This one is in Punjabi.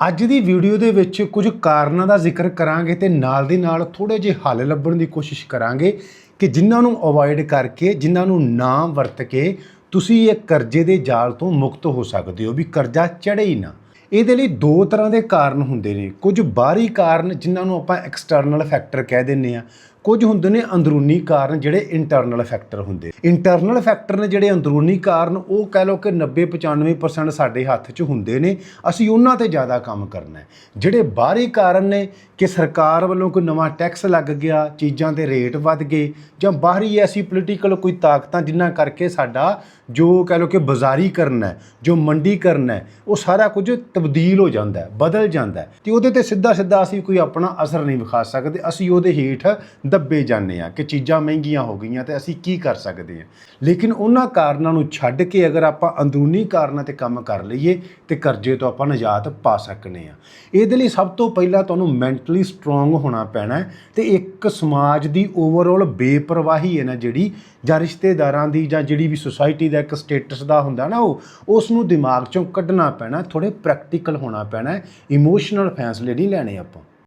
ਅੱਜ ਦੀ ਵੀਡੀਓ ਦੇ ਵਿੱਚ ਕੁਝ ਕਾਰਨਾਂ ਦਾ ਜ਼ਿਕਰ ਕਰਾਂਗੇ ਤੇ ਨਾਲ ਦੀ ਨਾਲ ਥੋੜੇ ਜਿਹੇ ਹੱਲ ਲੱਭਣ ਦੀ ਕੋਸ਼ਿਸ਼ ਕਰਾਂਗੇ ਕਿ ਜਿਨ੍ਹਾਂ ਨੂੰ ਅਵੋਇਡ ਕਰਕੇ, ਜਿਨ੍ਹਾਂ ਨੂੰ ਨਾ ਵਰਤ ਕੇ ਤੁਸੀਂ ਇਹ ਕਰਜ਼ੇ ਦੇ ਜਾਲ ਤੋਂ ਮੁਕਤ ਹੋ ਸਕਦੇ ਹੋ ਵੀ ਕਰਜ਼ਾ ਚੜੇ ਹੀ ਨਾ। ਇਹਦੇ ਲਈ ਦੋ ਤਰ੍ਹਾਂ ਦੇ ਕਾਰਨ ਹੁੰਦੇ ਨੇ। ਕੁਝ ਬਾਹਰੀ ਕਾਰਨ ਜਿਨ੍ਹਾਂ ਨੂੰ ਆਪਾਂ ਐਕਸਟਰਨਲ ਫੈਕਟਰ ਕਹਿ ਦਿੰਨੇ ਆ ਕੁਝ ਹੁੰਦੇ ਨੇ ਅੰਦਰੂਨੀ ਕਾਰਨ ਜਿਹੜੇ ਇੰਟਰਨਲ ਫੈਕਟਰ ਹੁੰਦੇ। ਇੰਟਰਨਲ ਫੈਕਟਰ ਨੇ ਜਿਹੜੇ ਅੰਦਰੂਨੀ ਕਾਰਨ, ਉਹ ਕਹਿ ਲਓ ਕਿ 90 95% ਸਾਡੇ ਹੱਥ 'ਚ ਹੁੰਦੇ ਨੇ, ਅਸੀਂ ਉਹਨਾਂ ਤੇ ਜ਼ਿਆਦਾ ਕੰਮ ਕਰਨਾ ਹੈ। ਜਿਹੜੇ ਬਾਹਰੀ ਕਾਰਨ ਨੇ ਕਿ ਸਰਕਾਰ ਵੱਲੋਂ ਕੋਈ ਨਵਾਂ ਟੈਕਸ ਲੱਗ ਗਿਆ, ਚੀਜ਼ਾਂ ਦੇ ਰੇਟ ਵੱਧ ਗਏ, ਜਾਂ ਬਾਹਰੀ ਐਸੀ ਪੋਲੀਟੀਕਲ ਕੋਈ ਤਾਕਤਾਂ ਜਿਨ੍ਹਾਂ ਕਰਕੇ ਸਾਡਾ ਜੋ ਕਹਿ ਲਓ ਕਿ ਬਾਜ਼ਾਰੀਕਰਨ ਹੈ, ਜੋ ਮੰਡੀਕਰਨ ਹੈ, ਉਹ ਸਾਰਾ ਕੁਝ ਤਬਦੀਲ ਹੋ ਜਾਂਦਾ ਹੈ, ਬਦਲ ਜਾਂਦਾ ਹੈ। ਤੇ ਉਹਦੇ ਤੇ ਸਿੱਧਾ ਸਿੱਧਾ ਅਸੀਂ ਕੋਈ ਆਪਣਾ ਅਸਰ ਨਹੀਂ ਵਿਖਾ ਸਕਦੇ, ਅਸੀਂ ਉਹਦੇ ਹੇਠ ਦੱਬੇ ਜਾਂਦੇ ਆ ਕਿ ਚੀਜ਼ਾਂ ਮਹਿੰਗੀਆਂ ਹੋ ਗਈਆਂ ਤੇ ਅਸੀਂ ਕੀ ਕਰ ਸਕਦੇ ਹਾਂ ਲੇਕਿਨ ਉਹਨਾਂ ਕਾਰਨਾਂ ਨੂੰ ਛੱਡ ਕੇ ਅਗਰ ਆਪਾਂ ਅੰਦਰੂਨੀ ਕਾਰਨਾਂ ਤੇ ਕੰਮ ਕਰ ਲਈਏ ਤੇ ਕਰਜ਼ੇ ਤੋਂ ਆਪਾਂ ਨਿਜਾਤ ਪਾ ਸਕਨੇ ਆ। ਇਹਦੇ ਲਈ ਸਭ ਤੋਂ ਪਹਿਲਾਂ ਤੁਹਾਨੂੰ ਮੈਂਟਲੀ ਸਟਰੋਂਗ ਹੋਣਾ ਪੈਣਾ ਹੈ ਤੇ ਇੱਕ ਸਮਾਜ ਦੀ ਓਵਰਆਲ ਬੇਪਰਵਾਹੀ ਹੈ ਨਾ ਜਿਹੜੀ, ਜਾਂ ਰਿਸ਼ਤੇਦਾਰਾਂ ਦੀ, ਜਾਂ ਜਿਹੜੀ ਵੀ ਸੁਸਾਇਟੀ ਦਾ ਇੱਕ ਸਟੇਟਸ ਦਾ ਹੁੰਦਾ ਨਾ ਉਹ ਉਸ ਨੂੰ ਦਿਮਾਗ ਚੋਂ ਕੱਢਣਾ ਪੈਣਾ ਥੋੜੇ ਪ੍ਰੈਕਟੀਕਲ ਹੋਣਾ ਪੈਣਾ ਇਮੋਸ਼ਨਲ ਫੈਸਲੇ ਨਹੀਂ ਲੈਣੇ ਆਪਾਂ।